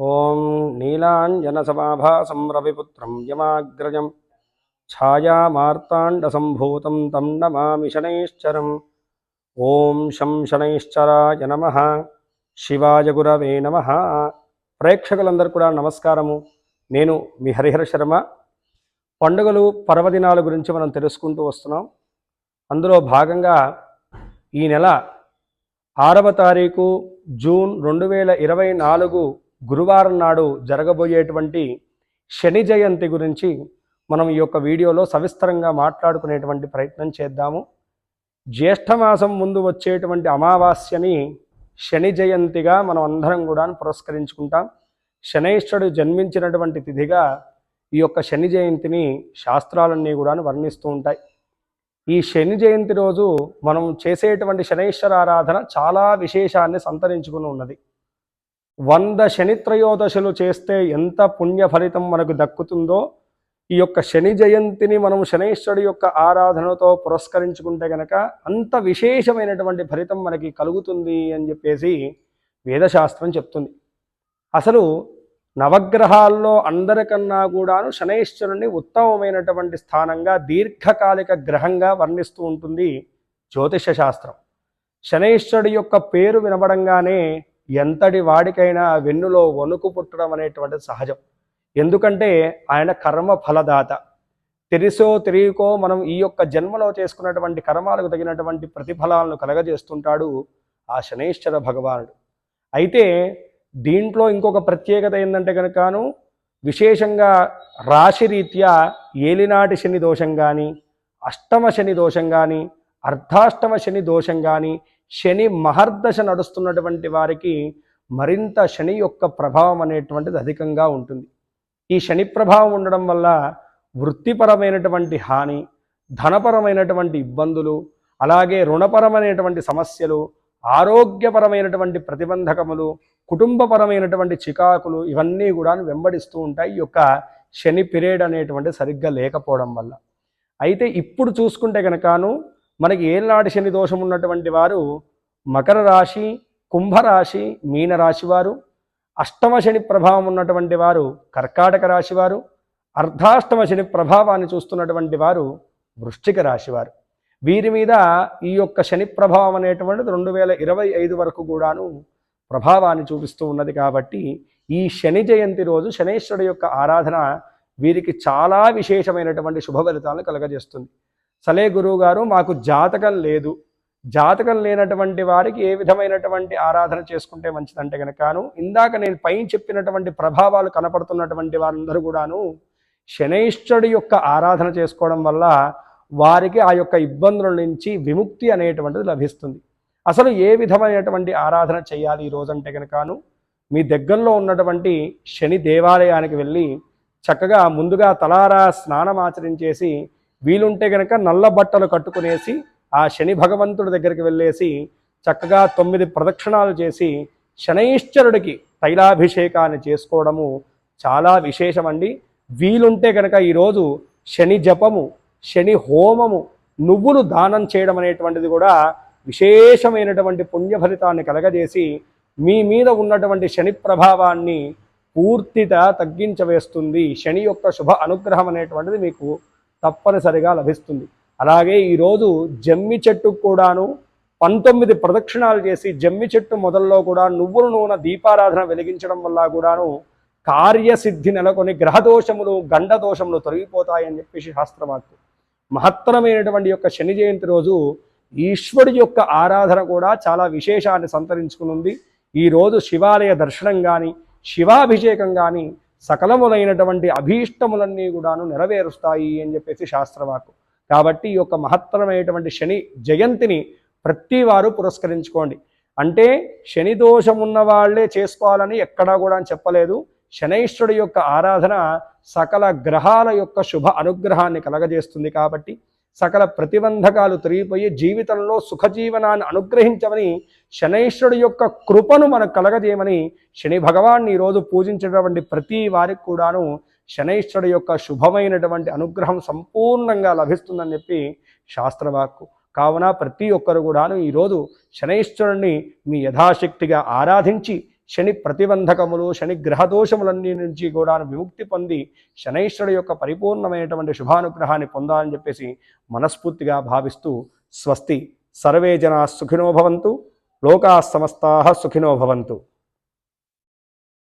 ఓం నీలాంజనసమాభాసం రవిపుత్రం యమాగ్రజం ఛాయామార్తాండసంభూతం తం నమామి శనైశ్చరం. ఓం శం శనైశ్చరాయ నమ. శివాయ గురవే నమ. ప్రేక్షకులందరూ కూడా నమస్కారము. నేను మీ హరిహర శర్మ. పండుగలు పర్వదినాల గురించి మనం తెలుసుకుంటూ వస్తున్నాం. అందులో భాగంగా ఈ నెల ఆరవ తారీఖు జూన్ రెండు వేల ఇరవై నాలుగు గురువారం నాడు జరగబోయేటువంటి శని జయంతి గురించి మనం ఈ యొక్క వీడియోలో సవిస్తరంగా మాట్లాడుకునేటువంటి ప్రయత్నం చేద్దాము. జ్యేష్ఠమాసం ముందు వచ్చేటువంటి అమావాస్యని శని జయంతిగా మనం అందరం కూడా పురస్కరించుకుంటాం. శనైశ్వరుడు జన్మించినటువంటి తిథిగా ఈ యొక్క శని జయంతిని శాస్త్రాలన్నీ కూడా వర్ణిస్తూ ఉంటాయి. ఈ శని జయంతి రోజు మనం చేసేటువంటి శనైశ్వర ఆరాధన చాలా విశేషాన్ని సంతరించుకుని ఉన్నది. వంద శనిత్రయోదశలు చేస్తే ఎంత పుణ్య ఫలితం మనకు దక్కుతుందో ఈ యొక్క శని జయంతిని మనం శనైశ్వరుడి యొక్క ఆరాధనతో పురస్కరించుకుంటే గనక అంత విశేషమైనటువంటి ఫలితం మనకి కలుగుతుంది అని చెప్పేసి వేదశాస్త్రం చెప్తుంది. అసలు నవగ్రహాల్లో అందరికన్నా కూడాను శనైశ్వరుని ఉత్తమమైనటువంటి స్థానంగా దీర్ఘకాలిక గ్రహంగా వర్ణిస్తూ ఉంటుంది జ్యోతిష శాస్త్రం. శనైశ్వరుడి యొక్క పేరు వినబడంగానే ఎంతటి వాడికైనా వెన్నులో వణుకు పుట్టడం అనేటువంటిది సహజం. ఎందుకంటే ఆయన కర్మ ఫలదాత. తెలిసో తెలియకో మనం ఈ యొక్క జన్మలో చేసుకున్నటువంటి కర్మాలకు తగినటువంటి ప్రతిఫలాలను కలగజేస్తుంటాడు ఆ శనైశ్వర భగవానుడు. అయితే దీంట్లో ఇంకొక ప్రత్యేకత ఏంటంటే కనుకను విశేషంగా రాశిరీత్యా ఏలినాటి శని దోషం కానీ అష్టమ శని దోషం కానీ అర్ధాష్టమ శని దోషం కానీ శని మహర్దశ నడుస్తున్నటువంటి వారికి మరింత శని యొక్క ప్రభావం అనేటువంటిది అధికంగా ఉంటుంది. ఈ శని ప్రభావం ఉండడం వల్ల వృత్తిపరమైనటువంటి హాని ధనపరమైనటువంటి ఇబ్బందులు అలాగే రుణపరమైనటువంటి సమస్యలు ఆరోగ్యపరమైనటువంటి ప్రతిబంధకములు కుటుంబపరమైనటువంటి చికాకులు ఇవన్నీ కూడా వెంబడిస్తూ ఉంటాయి ఈ యొక్క శని పిరియడ్ అనేటువంటి సరిగ్గా లేకపోవడం వల్ల. అయితే ఇప్పుడు చూసుకుంటే కనుకను మనకి ఏనాటి శని దోషం ఉన్నటువంటి వారు మకర రాశి కుంభరాశి మీనరాశి వారు అష్టమ శని ప్రభావం ఉన్నటువంటి వారు కర్కాటక రాశి వారు అర్ధాష్టమ శని ప్రభావాన్ని చూస్తున్నటువంటి వారు వృశ్చిక రాశివారు వీరి మీద ఈ యొక్క శని ప్రభావం అనేటువంటిది రెండు వేల ఇరవై ఐదు వరకు కూడాను ప్రభావాన్ని చూపిస్తూ ఉన్నది కాబట్టి ఈ శని జయంతి రోజు శనేశ్వరుడు యొక్క ఆరాధన వీరికి చాలా విశేషమైనటువంటి శుభ ఫలితాలను కలగజేస్తుంది. సలే గురువు గారు మాకు జాతకం లేదు. జాతకం లేనటువంటి వారికి ఏ విధమైనటువంటి ఆరాధన చేసుకుంటే మంచిదంటే కనుకను ఇందాక నేను పైన చెప్పినటువంటి ప్రభావాలు కనపడుతున్నటువంటి వారందరూ కూడాను శనైశ్వరుడి యొక్క ఆరాధన చేసుకోవడం వల్ల వారికి ఆ యొక్క ఇబ్బందుల నుంచి విముక్తి అనేటువంటిది లభిస్తుంది. అసలు ఏ విధమైనటువంటి ఆరాధన చేయాలి ఈ రోజంటే కనుకను మీ దగ్గరలో ఉన్నటువంటి శని దేవాలయానికి వెళ్ళి చక్కగా ముందుగా తలారా స్నానం ఆచరించేసి వీలుంటే కనుక నల్ల బట్టలు కట్టుకునేసి ఆ శని భగవంతుడి దగ్గరికి వెళ్ళేసి చక్కగా తొమ్మిది ప్రదక్షిణాలు చేసి శనైశ్వరుడికి తైలాభిషేకాన్ని చేసుకోవడము చాలా విశేషమండి. వీలుంటే కనుక ఈరోజు శని జపము శని హోమము నువ్వులు దానం చేయడం అనేటువంటిది కూడా విశేషమైనటువంటి పుణ్య ఫలితాన్ని కలగజేసి మీ మీద ఉన్నటువంటి శని ప్రభావాన్ని పూర్తిగా తగ్గించవేస్తుంది. శని యొక్క శుభ అనుగ్రహం అనేటువంటిది మీకు తప్పనిసరిగా లభిస్తుంది. అలాగే ఈరోజు జమ్మి చెట్టుకు కూడాను పంతొమ్మిది ప్రదక్షిణాలు చేసి జమ్మి చెట్టు మొదల్లో కూడా నువ్వుల నూనె దీపారాధన వెలిగించడం వల్ల కూడాను కార్యసిద్ధి నెలకొని గ్రహదోషములు గండదోషములు తొలగిపోతాయని చెప్పేసి శాస్త్రవాక్కు మహత్తరమైనటువంటి యొక్క శని జయంతి రోజు ఈశ్వరుడి యొక్క ఆరాధన కూడా చాలా విశేషాన్ని సంతరించుకునుంది. ఈరోజు శివాలయ దర్శనం కానీ శివాభిషేకం కానీ సకలములైనటువంటి అభీష్టములన్నీ కూడాను నెరవేరుస్తాయి అని చెప్పేసి శాస్త్రవాకు కాబట్టి ఈ యొక్క మహత్తరమైనటువంటి శని జయంతిని ప్రతి వారు పురస్కరించుకోండి. అంటే శని దోషం ఉన్న వాళ్ళే చేసుకోవాలని ఎక్కడా కూడా చెప్పలేదు. శనైశ్వరుడి యొక్క ఆరాధన సకల గ్రహాల యొక్క శుభ అనుగ్రహాన్ని కలగజేస్తుంది కాబట్టి సకల ప్రతిబంధకాలు తొలగిపోయి జీవితంలో సుఖజీవనాన్ని అనుగ్రహించమని శనైశ్వరుడు యొక్క కృపను మనకు కలగజేయమని శని భగవాన్ని ఈరోజు పూజించేటటువంటి ప్రతి వారికి కూడాను శనైశ్వరుడు యొక్క శుభమైనటువంటి అనుగ్రహం సంపూర్ణంగా లభిస్తుందని చెప్పి శాస్త్రవాక్కు. కావున ప్రతి ఒక్కరు కూడాను ఈరోజు శనైశ్వరుణ్ణి మీ యథాశక్తిగా ఆరాధించి శని ప్రతిబంధకములు శని గ్రహదోషములన్నీ నుంచి కూడా విముక్తి పొంది శనైశ్వరుడు యొక్క పరిపూర్ణమైనటువంటి శుభానుగ్రహాన్ని పొందాలని చెప్పేసి మనస్ఫూర్తిగా భావిస్తూ స్వస్తి. సర్వే జనా సుఖినో భవంతు. లోకా సమస్తా సుఖినో భవంతు.